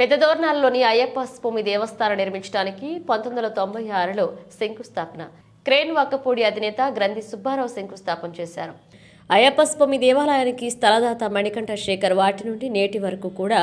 పెద్దదోర్నాల్లోని అయ్యప్ప స్వామి దేవస్థానం నిర్మించడానికి పంతొమ్మిది వందల తొంభై ఆరులో శంకుస్థాపన. క్రేన్ వక్కపూడి అధినేత గ్రంథి సుబ్బారావు శంకుస్థాపన చేశారు. అయ్యప్పస్వామి దేవాలయానికి స్థలదాత మణికంఠ శేఖర్ వాటి నుండి నేటి వరకు కూడా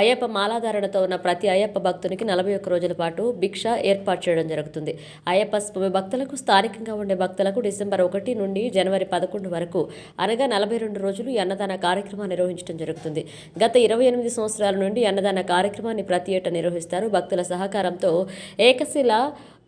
అయ్యప్ప మాలాధారణతో ఉన్న ప్రతి అయ్యప్ప భక్తునికి నలభై ఒక్క రోజుల పాటు భిక్ష ఏర్పాటు చేయడం జరుగుతుంది. అయ్యప్ప స్వామి భక్తులకు స్థానికంగా ఉండే భక్తులకు డిసెంబర్ ఒకటి నుండి జనవరి పదకొండు వరకు అనగా నలభై రెండు రోజులు ఈ అన్నదాన కార్యక్రమాన్ని నిర్వహించడం జరుగుతుంది. గత ఇరవై ఎనిమిది సంవత్సరాల నుండి అన్నదాన కార్యక్రమాన్ని ప్రతి ఏటా నిర్వహిస్తారు. భక్తుల సహకారంతో ఏకశిల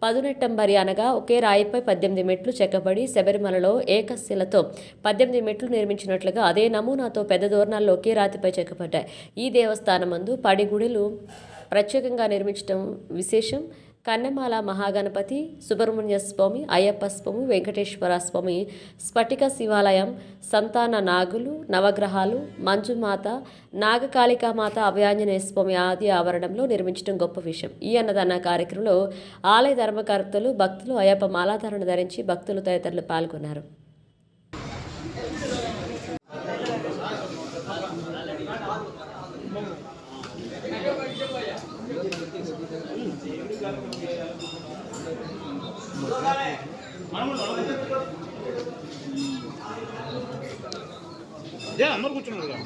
పదునెట్టంబరి అనగా ఒకే రాయిపై పద్దెనిమిది మెట్లు చెక్కబడి శబరిమలలో ఏకశిలతో పద్దెనిమిది మెట్లు నిర్మించినట్లుగా అదే నమూనాతో పెద్ద దోరణాల్లో ఒకే రాతిపై చెక్కబడ్డాయి. ఈ దేవస్థానం మందు పడిగుడులు ప్రత్యేకంగా నిర్మించడం విశేషం. కన్నెమాల మహాగణపతి సుబ్రహ్మణ్య స్వామి అయ్యప్ప స్వామి వెంకటేశ్వర స్వామి స్ఫటిక శివాలయం సంతాన నాగులు నవగ్రహాలు మంజుమాత నాగకాళికామాత అభయాంజనేయ స్వామి ఆది ఆవరణంలో నిర్మించడం గొప్ప విషయం. ఈ అన్నదాన కార్యక్రమంలో ఆలయ ధర్మకర్తలు భక్తులు అయ్యప్ప మాలాధారణ ధరించి భక్తులు తదితరులు పాల్గొన్నారు. 얘안 먹고 좀 놀아.